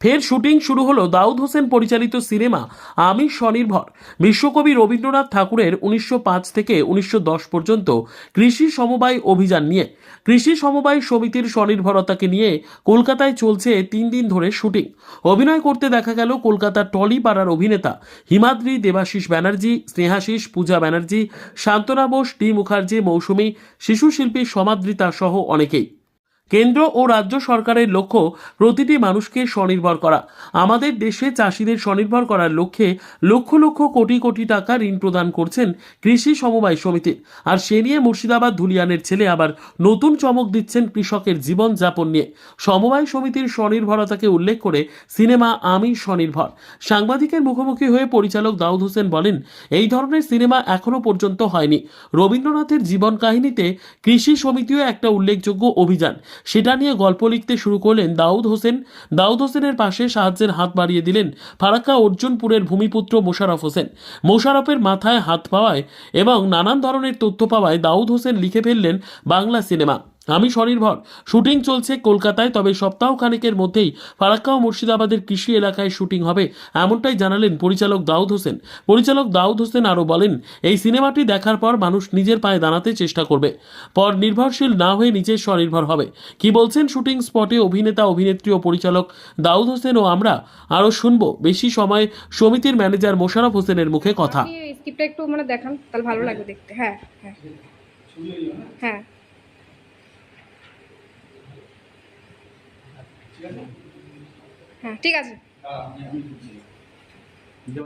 ফের শুটিং শুরু হলো দাউদ হোসেন পরিচালিত সিনেমা আমি স্বনির্ভর। বিশ্বকবি রবীন্দ্রনাথ ঠাকুরের উনিশশো পাঁচ থেকে উনিশশো দশ পর্যন্ত কৃষি সমবায় অভিযান নিয়ে। কৃষি সমবায় সমিতির স্বনির্ভরতাকে নিয়ে কলকাতায় চলছে তিন দিন ধরে শুটিং। অভিনয় করতে দেখা গেল কলকাতার টলি পাড়ার অভিনেতা হিমাদ্রি দেবাশিস ব্যানার্জি, স্নেহাশিস পূজা ব্যানার্জি, শান্তনা বোস, ডি মুখার্জি, মৌসুমী শিশু শিল্পী সমাদৃতা সহ অনেকেই। কেন্দ্র ও রাজ্য সরকারের লক্ষ্য প্রতিটি মানুষকে স্বনির্ভর করা। আমাদের দেশে চাষিদের স্বনির্ভর করার লক্ষ্যে লক্ষ লক্ষ কোটি কোটি টাকা ঋণ প্রদান করছেন কৃষি সমবায় সমিতি। আর সে নিয়ে মুর্শিদাবাদ ধুলিয়ানের ছেলে আবার নতুন চমক দিচ্ছেন কৃষকের জীবন যাপন নিয়ে। সমবায় সমিতির স্বনির্ভরতাকে উল্লেখ করে সিনেমা আমি স্বনির্ভর। সাংবাদিকের মুখোমুখি হয়ে পরিচালক দাউদ হোসেন বলেন, এই ধরনের সিনেমা এখনও পর্যন্ত হয়নি। রবীন্দ্রনাথের জীবন কাহিনীতে কৃষি সমিতিও একটা উল্লেখযোগ্য অভিযান। সেটা নিয়ে গল্প লিখতে শুরু করলেন দাউদ হোসেন। দাউদ হোসেনের পাশে সাহায্যের হাত বাড়িয়ে দিলেন ফারাক্কা অর্জুনপুরের ভূমিপুত্র মোশারফ হোসেন। মোশারফের মাথায় হাত পাওয়ায় এবং নানান ধরনের তথ্য পাওয়ায় দাউদ হোসেন লিখে ফেললেন বাংলা সিনেমা। আমি স্বনির্ভর। শুটিং চলছে কলকাতায়, তবে সপ্তাহ খানেকের মধ্যেই ফারাক্কা ও মুর্শিদাবাদের কৃষি এলাকায় শুটিং হবে, এমনটাই জানালেন পরিচালক দাউদ হোসেন। পরিচালক দাউদ হোসেন আরও বলেন, এই সিনেমাটি দেখার পর মানুষ নিজের পায়ে দাঁড়াতে চেষ্টা করবে। পর নির্ভরশীল না হয়ে নিজের স্বনির্ভর হবে। কি বলছেন শুটিং স্পটে অভিনেতা, অভিনেত্রী ও পরিচালক দাউদ হোসেন ও আমরা আরও শুনব। বেশি সময় সমিতির ম্যানেজার মোশারফ হোসেনের মুখে কথা। একটু মানে দেখান, তাহলে ভালো লাগবে দেখতে। হ্যাঁ হ্যাঁ। হ্যাঁ। হ্যাঁ ঠিক আছে।